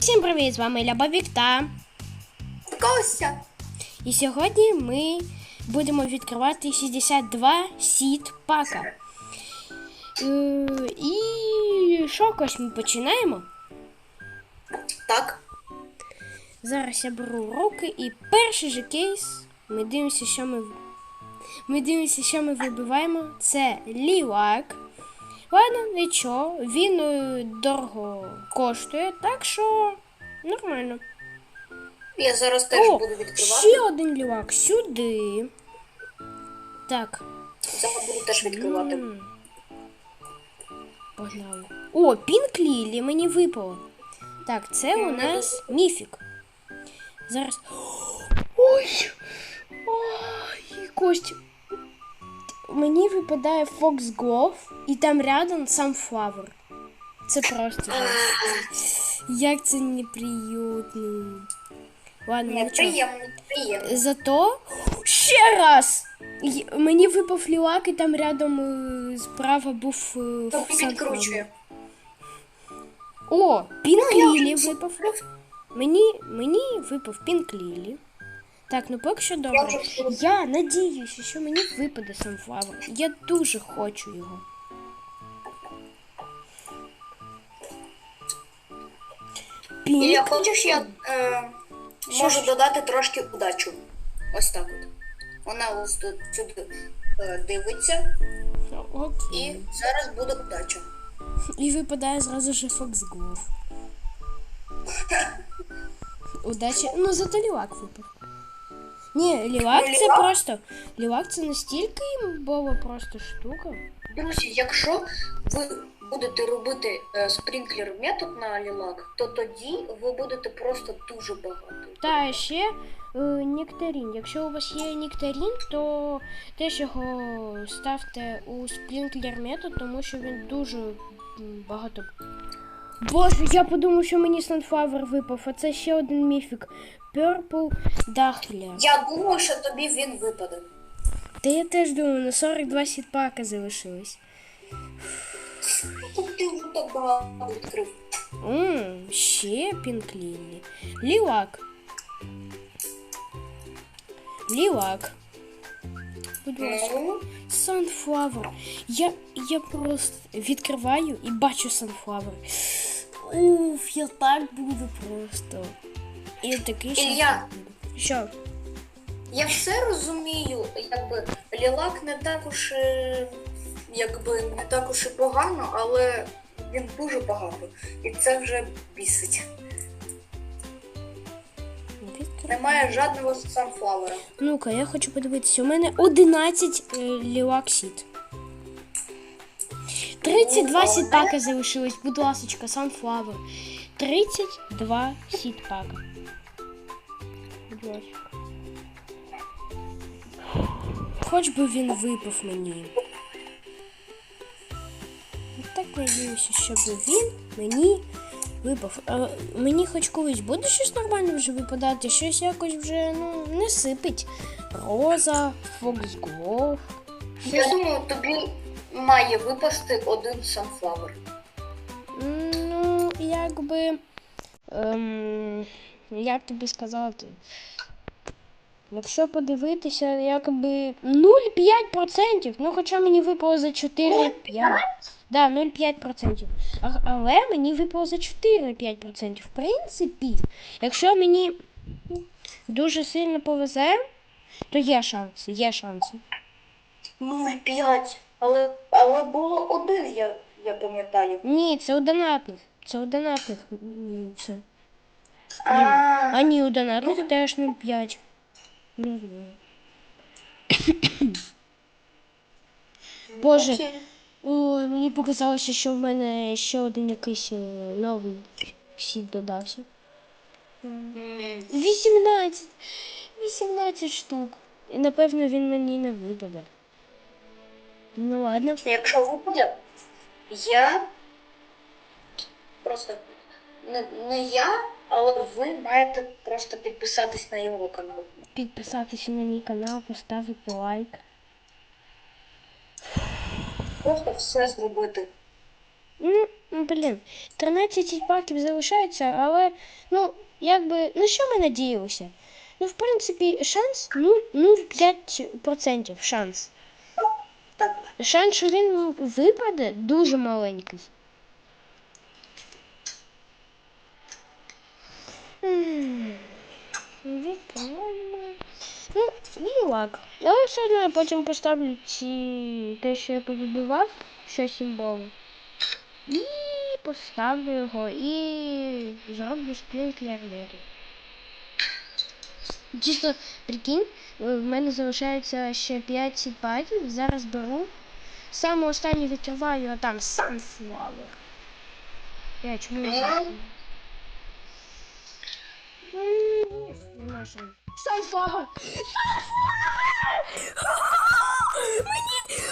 Всім привіт! З вами Ляба Вікта. Кося. І сьогодні ми будемо відкривати 62 сіт пака. Е, І що, Кось, ми починаємо? Так. Зараз я беру руки і перший же кейс. Ми дивимося, що ми. Ми дивимося, що ми вибиваємо. Це лівак. Ладно, нічого, він е, дорого коштує, так що нормально. Я зараз теж О, буду відкривати. ще один лівак сюди. Так. Зараз буду теж відкривати. М. Погнали. О, Пінк Лілі мені випало. Так, це у нас міфік. Зараз. Ой! Ой, Кость. Мені випадає Fox Glove і там рядом Sunflower. Це просто. жесть. Як це неприємно. Ладно, нічого. Неприємно, приємно. Зато ще раз. Й- Мені випав лілак, і там рядом е, справа був е, Тобі Sunflower. відкручує. О, Пінк Ну, Лілі випав. Мені, мені випав Пінк Лілі. Так, ну поки що добре. Я надіюся, що мені випаде Sunflower. Я дуже хочу його. І я Пінк. хочеш, я е, можу додати трошки удачу. Ось так от. Вона ось тут сюди е, дивиться, і Окей. зараз буде удача. І випадає зразу же Фоксглов. Удача. Ну, зато лівак випав. Ні, лівак Ну, це лівак? просто. Лівак це настільки імбова просто штука. Друзі, якщо ви будете робити е, спринклер метод на лілак, то тоді ви будете просто дуже багато. Та ще е, нектарін. Якщо у вас є нектарін, то теж його ставте у сплінклер метод, тому що він дуже багато. Боже, я подумав, що мені Sunflower випав, а це ще один міфік. Purple Dahlia. Я думаю, що тобі він випаде. Та я теж думаю, на 42 сітпака залишилось. Ти вже так багато відкрив. Ммм, ще пінклінні. Лілак. Лілак. Будь ласка. Sunflower. Я, я просто відкриваю і бачу Sunflower. Уф, я так буду просто. І такий ще. Ілля. Що? Я все розумію, якби лілак не так уж і, якби не так уж і погано, але він дуже багато. І це вже бісить. Немає жодного санфлавера. Ну-ка, я хочу подивитися. У мене 11 е, лілак сіт. 32 Ну, сітпака залишилось, будь ласочка, Sunflower. 32 сітпака. Будь ласка. Хоч би він випав мені. Так надіюся, щоб він мені випав. А мені хоч колись буде щось нормальне вже випадати, щось якось вже ну, не сипить. Роза, Фоксглов. Я думаю, тобі має випасти один санфлавер. Ну, якби. Ем, як тобі сказати? Якщо подивитися, якби 0,5%. Ну, хоча мені випало за 4-5. Да, 0,5%. Але мені випало за 4-5%. В принципі, якщо мені дуже сильно повезе, то є шанси, є шанси. Ну, п'ять. Але, але було один, я, я пам'ятаю. Ні, це у донатних. Це у донатних. Це. А, А ні, у донатних теж 0,5. Не знаю. Боже, о, мені показалося, що в мене ще один якийсь е, новий сіт додався. М, 18! 18 штук. І напевно він мені не випаде. Ну ладно. Якщо випаде, я просто не, не я, але ви маєте просто підписатись на його канал. Підписатися на мій канал, поставити лайк. Просто все зробити. Ну, блін, 13 паків залишається, але, ну, якби, на що ми надіялися? Ну, в принципі, шанс, ну, ну, 5% шанс. Шанс, що він випаде, дуже маленький. М, Ну, і лак. Але все одно я потім поставлю ці те, що я повибивав, що символи. І поставлю його і зроблю сплінклер двері. Чисто прикинь, в мене залишається ще 5 сідпадів. Зараз беру. Саме останнє відкриваю, а там Sunflower. Я чому не знаю? Sunflower! Мені...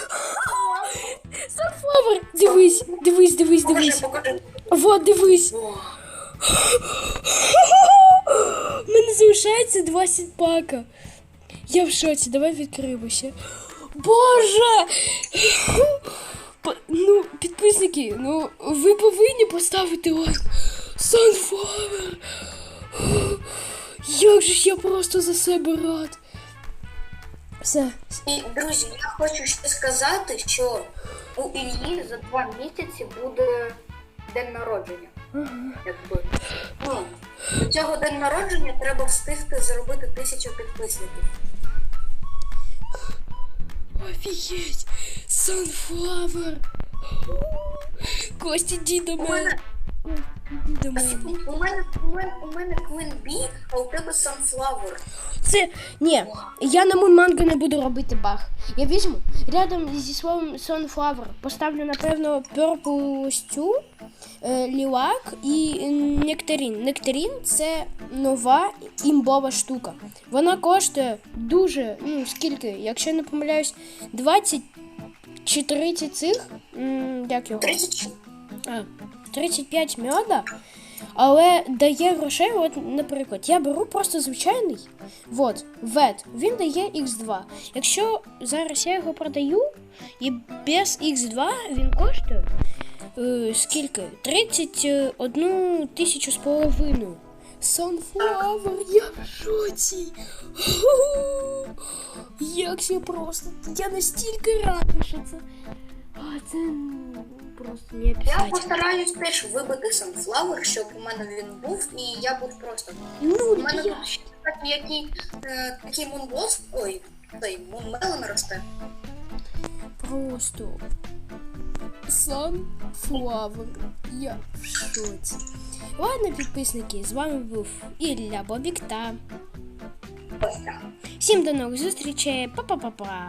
Sunflower! Дивись, дивись, дивись, дивись. Вот, дивись. У мене залишається два сітпака. Я в шоці, давай відкриємося. Боже! Ну, підписники, ну ви повинні поставити лайк. Sunflower! Як же ж я просто за себе рад. Все. І, друзі, я хочу ще сказати, що у Іллі за два місяці буде день народження. Якби. Ну, до цього день народження треба встигти зробити тисячу підписників. Офігеть! Sunflower! Костя, іди до У мене. мене, Іди до мене. у мене, у мене, у мене Queen Bee, а у тебе Sunflower. Це ні, я на Мунманго не буду робити баг. Я візьму рядом зі словом Sunflower поставлю, напевно, Purple Stew, е, Лілак і Нектарін. Нектарін це нова імбова штука. Вона коштує дуже, ну скільки, якщо не помиляюсь, 20 чи 30 цих. Як його? 30 А, 35 меда, але дає грошей, от, наприклад, я беру просто звичайний. От, вет, він дає Х2. Якщо зараз я його продаю, і без Х2 він коштує е, скільки? 31 тисячу з половиною. Sunflower, я в шоці. Як я просто. Я настільки радий, що це. А, це ну, просто не Я постараюсь теж вибити Sunflower, щоб у мене він був, і я був просто. Ну, У мене я... тут ще такий, який, е, такий мунблос, ой, той мунмелон росте. Просто Sunflower. Я в шоці. Ладно, підписники, з вами був Ілля Бобік та всім до нових зустрічей. Па-па-па-па.